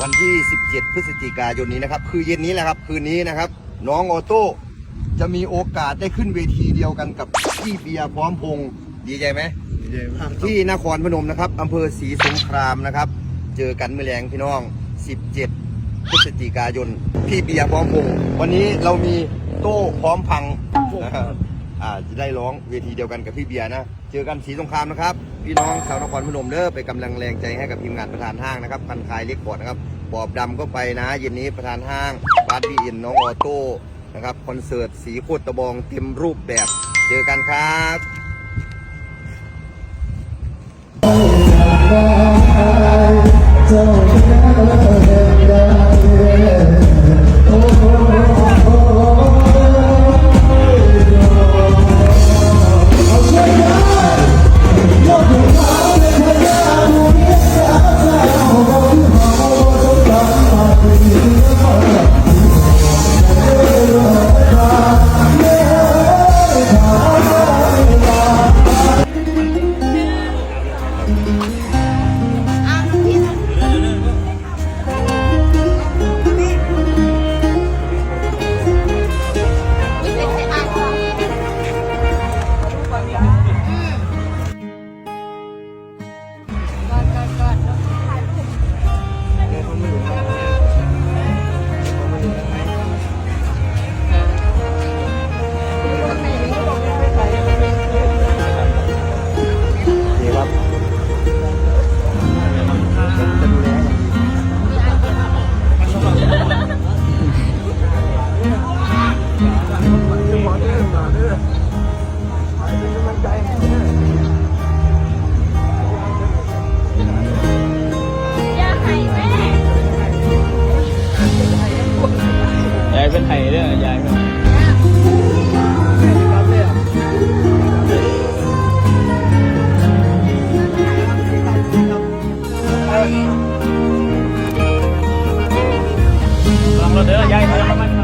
วันที่ 17 พฤศจิกายนนี้นะครับ คือเย็นนี้แหละครับ คืนนี้นะครับ น้องออโต้จะมีโอกาสได้ขึ้นเวทีเดียวกันกับพี่เบียร์พร้อมพงษ์ดีใจไหมดีใจมากที่นครพนมนะครับอำเภอศรีสงครามนะครับ เจอกันเมื่อแรงพี่น้อง 17 พฤศจิกายน พี่เบียร์พร้อมพงษ์วันนี้เรามีโต้พร้อมพังนะครับ อ่าจะได้ร้องเวทีเดียวกันกับพี่เบียร์นะ เจอกันศรีสงครามนะครับ พี่น้องชาวนครพนมเด้อไปกำลังแรงใจให้กับทีมงานประธานห้างนะครับคันคายเล็กบอดนะครับบอบดำก็ไปนะเย็นนี้ประธานห้างบาสบีอินน้องออโต้นะครับคอนเสิร์ตสีโคตรตะบองเต็มรูปแบบ เจอกันครับนี่ ไห้เด้อยายเป็นลองรถเด้อยายเด้อมัน